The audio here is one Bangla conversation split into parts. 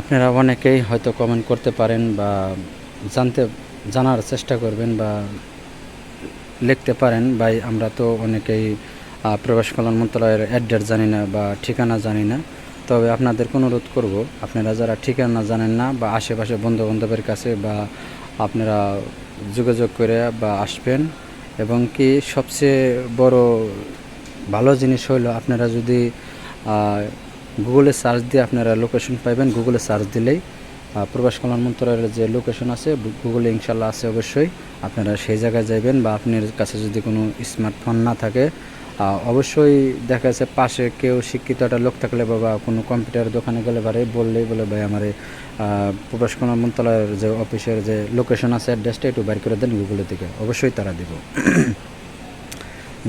আপনারা অনেকেই হয়তো কমেন্ট করতে পারেন বা জানতে, জানার চেষ্টা করবেন বা লিখতে পারেন। ভাই, আমরা তো অনেকেই প্রবাস কল্যাণ মন্ত্রণালয়ের অ্যাড্রেস জানি না বা ঠিকানা জানি না। তবে আপনাদেরকে অনুরোধ করব, আপনারা যারা ঠিকানা জানেন না বা আশেপাশে বন্ধু বান্ধবের কাছে বা আপনারা যোগাযোগ করে বা আসবেন, এবং কি সবচেয়ে বড় ভালো জিনিস হলো আপনারা যদি গুগলে সার্চ দিয়ে আপনারা লোকেশন পাইবেন। গুগলে সার্চ দিলেই প্রবাস কল্যাণ মন্ত্রণালয়ের যে লোকেশন আছে গুগলে ইনশাল্লাহ আছে অবশ্যই। আপনারা সেই জায়গায় যাবেন বা আপনার কাছে যদি কোনো স্মার্টফোন না থাকে অবশ্যই দেখা যাচ্ছে পাশে কেউ শিক্ষিত একটা লোক থাকলে বা কোনো কম্পিউটার দোকানে গেলে পারে, বললেই বলে, ভাই, আমার প্রবাস কল্যাণ মন্ত্রণালয়ের যে অফিসের যে লোকেশন আছে অ্যাড্রেসটা একটু বের করে দেন গুগলের দিকে। অবশ্যই তারা দিব।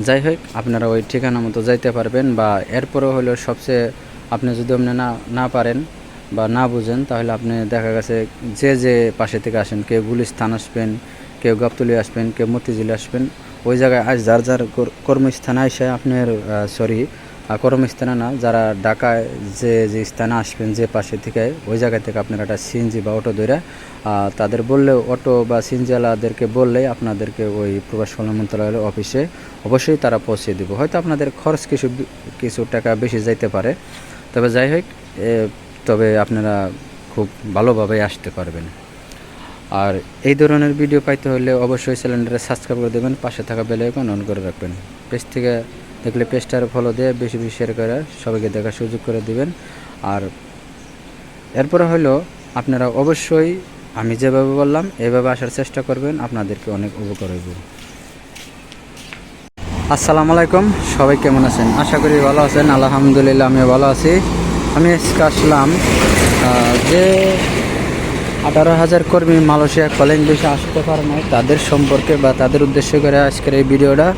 যাই হোক, আপনারা ওই ঠিকানা মতো যাইতে পারবেন বা এরপরেও হলো সবচেয়ে আপনি যদি আপনি না না পারেন বা না বুঝেন, তাহলে আপনি দেখা গেছে যে যে পাশে থেকে আসেন, কেউ গুলিস্থান আসবেন, কেউ গাবতলি আসবেন, কেউ মতিঝিল আসবেন, ওই জায়গায় আজ যার যার কর- কর্মস্থানে আসে আপনার সরি কর্মস্থানে না, যারা ঢাকায় যে যে স্থানে আসবেন, যে পাশে থেকে, ওই জায়গা থেকে আপনারা একটা সিএনজি বা অটো ধরে তাদের বললে অটো বা সিএনজিওয়ালাদেরকে বললে আপনাদেরকে ওই প্রবাস কল্যাণ মন্ত্রণালয়ের অফিসে অবশ্যই তারা পৌঁছে দেবো। হয়তো আপনাদের খরচ কিছু কিছু টাকা বেশি যাইতে পারে তবে যাই হোক তবে আপনারা খুব ভালোভাবে আসতে পারবেন। আর এই ধরনের ভিডিও পাইতে হলে অবশ্যই চ্যানেলটা সাবস্ক্রাইব করে দেবেন, পাশে থাকা বেল আইকন অন করে রাখবেন। পেজ থেকে দেখলে পেজটার ফলো দিয়ে বেশি বেশি শেয়ার করে সবাইকে দেখার সুযোগ করে দিবেন। আর এরপরে হলো, আপনারা অবশ্যই, আমি যেভাবে বললাম, এভাবে আসার চেষ্টা করবেন, আপনাদেরকে অনেক উপকার হইব। আসসালামু আলাইকুম, সবাই কেমন আছেন? আশা করি ভালো আছেন, আলহামদুলিল্লাহ আমি ভালো আছি। আমি আজকে আসলাম যে আঠারো হাজার কর্মী মালয়েশিয়া কলেজ দেশে আসতে পারে নাই, তাদের সম্পর্কে বা তাদের উদ্দেশ্য করে আজকের এই ভিডিওটা।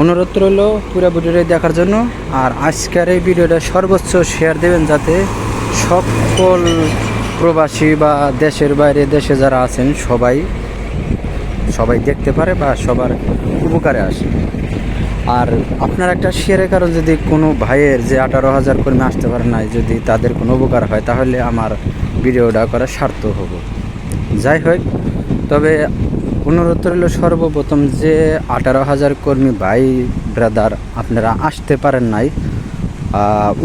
অনুরোধ রইল পুরো ভিডিওটা দেখার জন্য, আর আজকের এই ভিডিওটা সর্বোচ্চ শেয়ার দেবেন যাতে সকল প্রবাসী বা দেশের বাইরে দেশে যারা আছেন, সবাই সবাই দেখতে পারে বা সবার উপকারে আসে। আর আপনার একটা শেয়ারের কারণ যদি কোনো ভাইয়ের যে আঠারো হাজার কর্মী আসতে পারে নাই, যদি তাদের কোনো উপকার হয়, তাহলে আমার ভিডিওটা করা সার্থক হব। যাই হোক, তবে অনুরোধ রইল সর্বপ্রথম যে আঠারো হাজার কর্মী ভাই ব্রাদার আপনারা আসতে পারেন নাই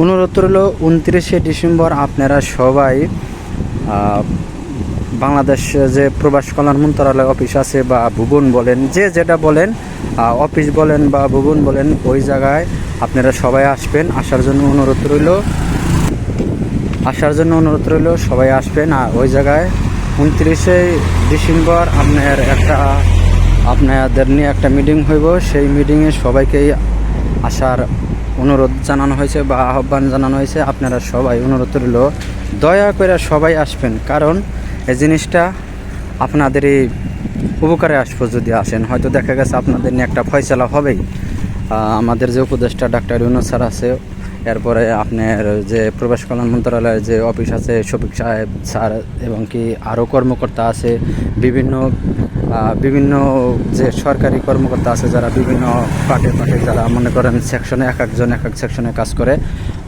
অনুরোধ রইল উনত্রিশে ডিসেম্বর আপনারা সবাই বাংলাদেশ যে প্রবাস কল্যাণ মন্ত্রণালয় অফিস আছে বা ভুবন বলেন, যে যেটা বলেন অফিস বলেন বা ভুবন বলেন, ওই জায়গায় আপনারা সবাই আসবেন, আসার জন্য অনুরোধ রইল। আসার জন্য অনুরোধ রইল, সবাই আসবেন। আর ওই জায়গায় উনত্রিশে ডিসেম্বর আপনার একটা, আপনাদের নিয়ে একটা মিটিং হইব। সেই মিটিংয়ে সবাইকেই আসার অনুরোধ জানানো হয়েছে বা আহ্বান জানানো হয়েছে। আপনারা সবাই অনুরোধ রইল, দয়া করে সবাই আসবেন। কারণ এই জিনিসটা আপনাদের এই উপকারে আসব যদি আসেন। হয়তো দেখা গেছে আপনাদের নিয়ে একটা ফয়সলা হবেই। আমাদের যে উপদেষ্টা ডাক্তার ইউনুস স্যার আছে এরপরে আপনার যে প্রবেশ কল্যাণ মন্ত্রণালয়ের যে অফিস আছে, শফিক সাহেব, স্যার এবং কি আরও কর্মকর্তা আছে, বিভিন্ন বিভিন্ন যে সরকারি কর্মকর্তা আছে যারা বিভিন্ন পাটে পাটে যারা মনে করেন সেকশনে এক একজন এক এক সেকশনে কাজ করে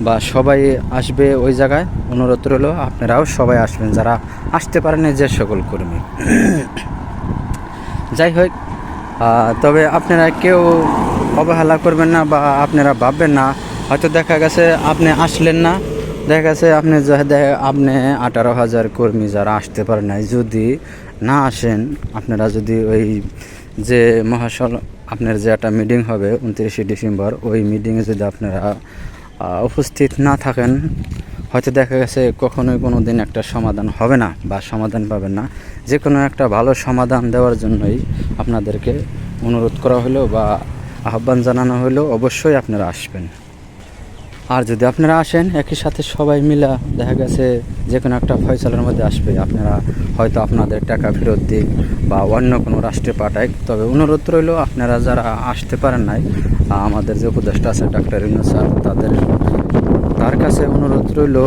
বা সবাই আসবে ওই জায়গায়, অনুরোধ রইল আপনারাও সবাই আসবেন যারা আসতে পারেন যে সকল কর্মী। যাই হোক তবে আপনারা কেউ অবহেলা করবেন না বা আপনারা ভাববেন না হয়তো দেখা গেছে আপনি আসলেন না। দেখা গেছে আপনি আপনি আঠারো হাজার কর্মী যারা আসতে পারেন নাই, যদি না আসেন, আপনারা যদি ওই যে মহাসল, আপনার যে একটা মিটিং হবে উনত্রিশে ডিসেম্বর, ওই মিটিংয়ে যদি আপনারা উপস্থিত না থাকেন, হয়তো দেখা গেছে কখনোই কোনো দিন একটা সমাধান হবে না বা সমাধান পাবেন না। যে কোনো একটা ভালো সমাধান দেওয়ার জন্যই আপনাদেরকে অনুরোধ করা হলো বা আহ্বান জানানো হলো, অবশ্যই আপনারা আসবেন। আর যদি আপনারা আসেন, একই সাথে সবাই মিলা দেখা গেছে যে কোনো একটা ফয়সালের মধ্যে আসবে। আপনারা হয়তো আপনাদের টাকা ফেরত দিক বা অন্য কোনো রাষ্ট্রে পাঠায় তবে অনুরোধ রইল, আপনারা যারা আসতে পারেন নাই আমাদের যে উপদেষ্টা আছে ডাক্তার ইনু স্যার, তাদের কাছে অনুরোধ রইল,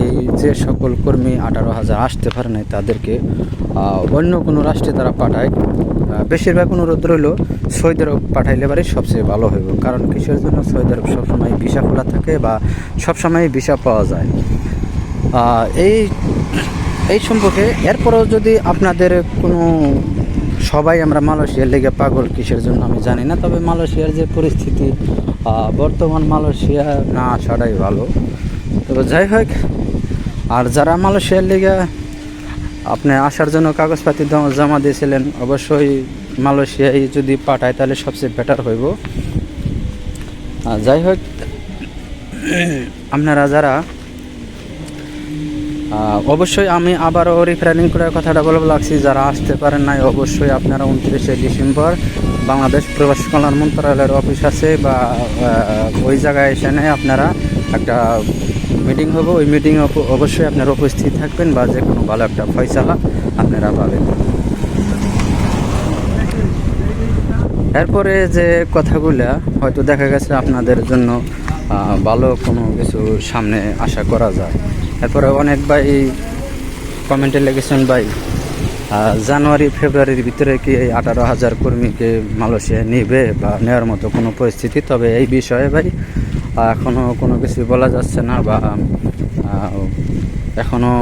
এই যে সকল কর্মী আঠারো হাজার আসতে পারে নাই তাদেরকে অন্য কোনো রাষ্ট্রে তারা পাঠায় বেশিরভাগ অনুরোধ রইল সৌদি আরব পাঠাইলে পারে সবচেয়ে ভালো হইব। কারণ কিসের জন্য? সৌদি আরব সবসময় ভিসা খোলা থাকে বা সবসময় ভিসা পাওয়া যায়। এই এই সম্পর্কে এরপরেও যদি আপনাদের কোনো সবাই আমরা মালয়েশিয়ার লেগে পাগল কিসের জন্য আমি জানি না, তবে মালয়েশিয়ার যে পরিস্থিতি বর্তমান মালয়েশিয়া না আসাটাই ভালো। তবে যাই হোক, আর যারা মালয়েশিয়ার লেগে আপনি আসার জন্য কাগজপাতি জমা দিয়েছিলেন, অবশ্যই মালয়েশিয়ায় যদি পাঠায় তাহলে সবচেয়ে বেটার হইব। যাই হোক, আপনারা যারা অবশ্যই আমি আবারও রিফারিং করে কথাটা বলব লাগছি যারা আসতে পারেন নাই, অবশ্যই আপনারা উনত্রিশে ডিসেম্বর বাংলাদেশ প্রবাস কল্যাণ মন্ত্রণালয়ের অফিস আছে বা ওই জায়গায় এসে আপনারা একটা মিটিং হবে। ওই মিটিংয়ে অবশ্যই আপনারা উপস্থিত থাকবেন বা যে কোনো ভালো একটা ফয়সালা আপনারা পাবেন। এরপরে যে কথাগুলো, হয়তো দেখা গেছে আপনাদের জন্য ভালো কোনো কিছু সামনে আশা করা যায়। এরপরে অনেক ভাই কমেন্টে লেগেছেন ভাই জানুয়ারি, ফেব্রুয়ারির ভিতরে কি এই আঠারো হাজার কর্মীকে মালয়েশিয়া নেবে বা নেওয়ার মতো কোনো পরিস্থিতি? তবে এই বিষয়ে ভাই এখনও কোনো কিছু বলা যাচ্ছে না বা এখনও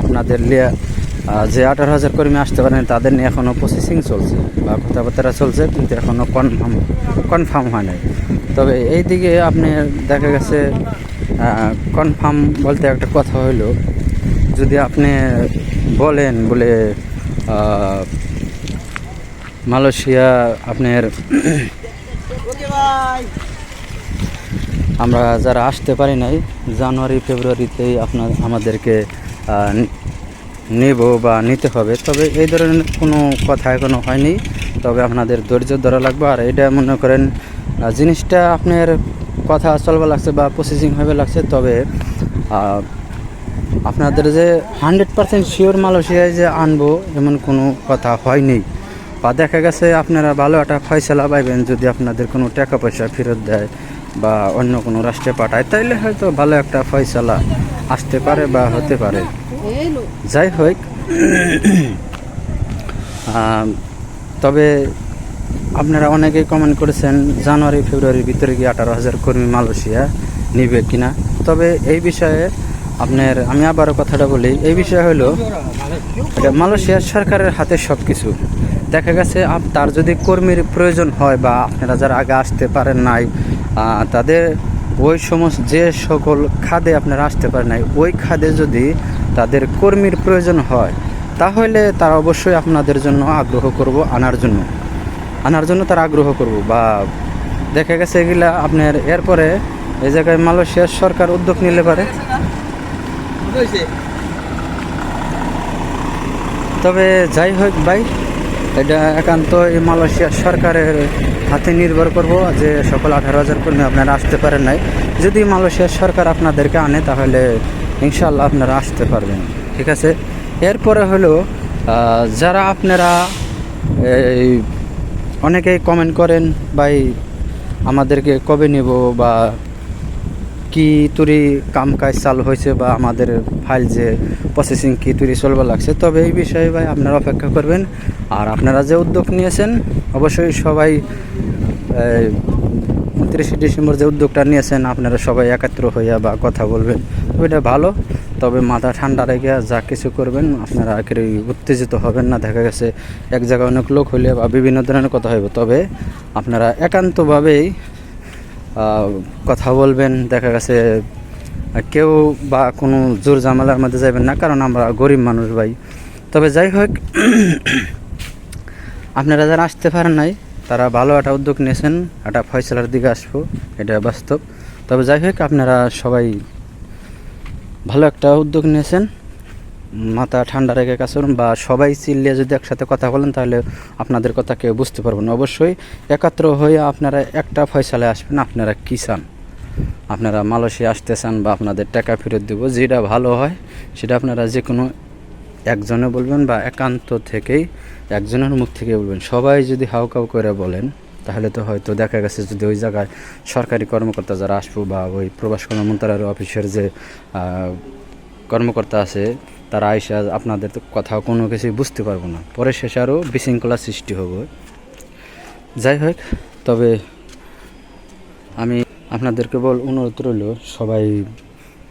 আপনাদের যে আঠারো হাজার কর্মী আসতে পারেন, তাদের নিয়ে এখনও প্রসেসিং চলছে বা কথাবার্তা চলছে, কিন্তু এখনও কনফার্ম কনফার্ম হয় নাই। তবে এই দিকে আপনি দেখা গেছে কনফার্ম বলতে একটা কথা হইল, যদি আপনি বলেন বলে মালয়েশিয়া আপনার আমরা যারা আসতে পারি নাই, জানুয়ারি, ফেব্রুয়ারিতেই আপনার, আমাদেরকে নেব বা নিতে হবে। তবে এই ধরনের কোনো কথা এখনও হয়নি। তবে আপনাদের ধৈর্য ধরা লাগবে। আর এটা মনে করেন জিনিসটা আপনার কথা চলবা লাগছে বা প্রসেসিং হবে লাগছে, তবে আপনাদের যে হান্ড্রেড পার্সেন্ট শিওর মালয়েশিয়ায় যে আনব এমন কোনো কথা হয়নি। বা দেখা গেছে আপনারা ভালো একটা ফয়সলা পাইবেন যদি আপনাদের কোনো টাকা পয়সা ফেরত দেয় বা অন্য কোনো রাষ্ট্রে পাঠায়, তাইলে হয়তো ভালো একটা ফয়সলা আসতে পারে বা হতে পারে। যাই হোক তবে আপনারা অনেকেই কমেন্ট করেছেন, জানুয়ারি ফেব্রুয়ারির ভিতরে গিয়ে আঠারো হাজার কর্মী মালয়েশিয়া নিবে কিনা। তবে এই বিষয়ে আপনার, আমি আবারও কথাটা বলি, এই বিষয় হলো, এটা মালয়েশিয়ার সরকারের হাতে সব কিছু দেখা গেছে তার যদি কর্মীর প্রয়োজন হয় বা আপনারা যারা আগে আসতে পারেন নাই তাদের ওই সমস্ত যে সকল খাদে আপনারা আসতে পারেন নাই, ওই খাদে যদি তাদের কর্মীর প্রয়োজন হয়, তাহলে তারা অবশ্যই আপনাদের জন্য আগ্রহ করব আনার জন্য। আনার জন্য তারা আগ্রহ করব বা দেখা গেছে এগুলা আপনার এরপরে এই জায়গায় মালয়েশিয়ার সরকার উদ্যোগ নিলে পারে। তবে যাই হোক ভাই, এটা একান্ত এই মালয়েশিয়া সরকারের হাতে নির্ভর করব যে সকল আঠারো হাজার কর্মী আপনারা আসতে পারেন নাই। যদি মালয়েশিয়ার সরকার আপনাদেরকে আনে, তাহলে ইনশাল্লাহ আপনারা আসতে পারবেন। ঠিক আছে? এরপরে হলো যারা আপনারা এই অনেকেই কমেন্ট করেন, ভাই, আমাদেরকে কবে নেব বা কি তুরি কাম কাজ চালু হয়েছে বা আমাদের ফাইল যে প্রসেসিং কি তুরি চলবা লাগছে? তবে এই বিষয়ে ভাই আপনারা অপেক্ষা করবেন। আর আপনারা যে উদ্যোগ নিয়েছেন, অবশ্যই সবাই উনত্রিশে ডিসেম্বর যে উদ্যোগটা নিয়েছেন, আপনারা সবাই একাত্র হইয়া বা কথা বলবেন। এটা ভালো। তবে মাথা ঠান্ডা রেখে যা কিছু করবেন, আপনারা একেবারে উত্তেজিত হবেন না। দেখা গেছে এক জায়গায় অনেক লোক হইলে বা বিভিন্ন ধরনের কথা হইব। তবে আপনারা একান্তভাবেই কথা বলবেন। দেখা গেছে, কেউ বা কোনো জোর ঝামেলার মধ্যে যাবেন না, কারণ আমরা গরিব মানুষ ভাই। তবে যাই হোক, আপনারা যারা আসতে পারেন নাই, তারা ভালো একটা উদ্যোগ নিয়েছেন, একটা ফয়সলার দিকে আসব, এটা বাস্তব। তবে যাই হোক, আপনারা সবাই ভালো একটা উদ্যোগ নিয়েছেন। মাথা ঠান্ডা রেখে কাজ করুন বা সবাই চিল্লিয়ে যদি একসাথে কথা বলেন তাহলে আপনাদের কথা কেউ বুঝতে পারবেন না। অবশ্যই একাত্র হয়ে আপনারা একটা ফয়সালায় আসবেন, আপনারা কী চান? আপনারা মালয়েশিয়া আসতে চান বা আপনাদের টাকা ফেরত দেবো, যেটা ভালো হয় সেটা আপনারা যে কোনো একজনে বলবেন বা একান্ত থেকেই একজনের মুখ থেকে বলবেন। সবাই যদি হাউ কাউ করে বলেন তাহলে তো হয়তো দেখা গেছে যদি ওই জায়গায় সরকারি কর্মকর্তা যারা আসব বা ওই প্রবাস কল্যাণ মন্ত্রণালয়ের অফিসের যে কর্মকর্তা আছে, তারা আইসা আপনাদের তো কথা কোনো কিছুই বুঝতে পারব না। পরে শেষে আরও বিশৃঙ্খলা সৃষ্টি হবে। যাই হোক, তবে আমি আপনাদেরকে বল অনুরোধ রইল, সবাই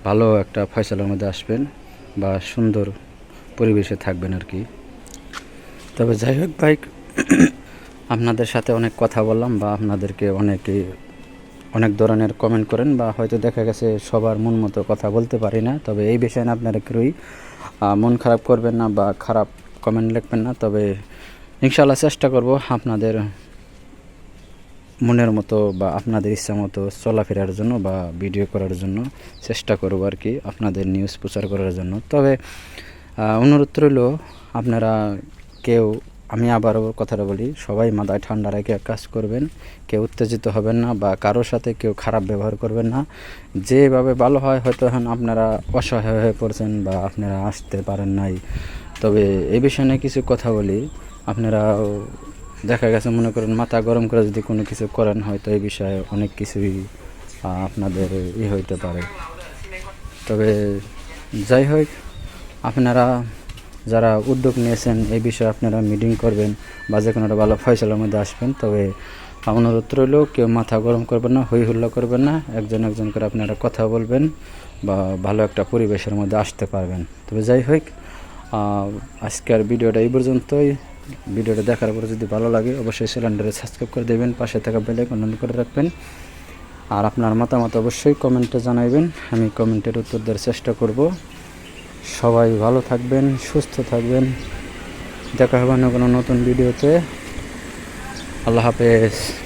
ভালো একটা ফয়সলার মধ্যে আসবেন বা সুন্দর পরিবেশে থাকবেন আর কি। তবে যাই হোক, ভাই আপনাদের সাথে অনেক কথা বললাম বা আপনাদেরকে অনেকে অনেক ধরনের কমেন্ট করেন বা হয়তো দেখা গেছে সবার মন মতো কথা বলতে পারি না। তবে এই বিষয়ে আপনারা কেউই মন খারাপ করবেন না বা খারাপ কমেন্ট লিখবেন না। তবে ইনশাল্লাহ চেষ্টা করব আপনাদের মনের মতো বা আপনাদের ইচ্ছা মতো চলাফেরার জন্য বা ভিডিও করার জন্য চেষ্টা করব আর কি আপনাদের নিউজ প্রচার করার জন্য। তবে অনুরোধ রইল আপনারা কেউ আমি আবারও কথাটা বলি, সবাই মাথায় ঠান্ডা রেখে কাজ করবেন, কেউ উত্তেজিত হবেন না বা কারোর সাথে কেউ খারাপ ব্যবহার করবেন না। যেভাবে ভালো হয় হয়তো এখন আপনারা অসহায় হয়ে পড়ছেন বা আপনারা আসতে পারেন নাই। তবে এই বিষয়ে কিছু কথা বলি। আপনারা দেখা গেছে মনে করেন মাথা গরম করে যদি কোনো কিছু করেন, হয়তো এই বিষয়ে অনেক কিছুই আপনাদের ই হইতে পারে। তবে যাই হোক, আপনারা যারা উদ্যোগ নিয়েছেন এই বিষয়ে আপনারা মিটিং করবেন বা যে কোনো একটা ভালো ফয়সলার মধ্যে আসবেন, তবে অনুরোধ রইল, কেউ মাথা গরম করবেন না, হই হুল্লা করবেন না, একজন একজন করে আপনারা কথা বলবেন বা ভালো একটা পরিবেশের মধ্যে আসতে পারবেন। তবে যাই হোক আজকের ভিডিওটা এই পর্যন্তই। ভিডিওটা দেখার পরে যদি ভালো লাগে, অবশ্যই সিলিন্ডারে সাবস্ক্রাইব করে দেবেন, পাশে থাকা বেল অন করে রাখবেন। আর আপনার মতামত অবশ্যই কমেন্টে জানাইবেন, আমি কমেন্টের উত্তর দেওয়ার চেষ্টা করব। সবাই ভালো থাকবেন সুস্থ থাকবেন। দেখা হবে না কোনো নতুন ভিডিওতে। আল্লাহ হাফেজ।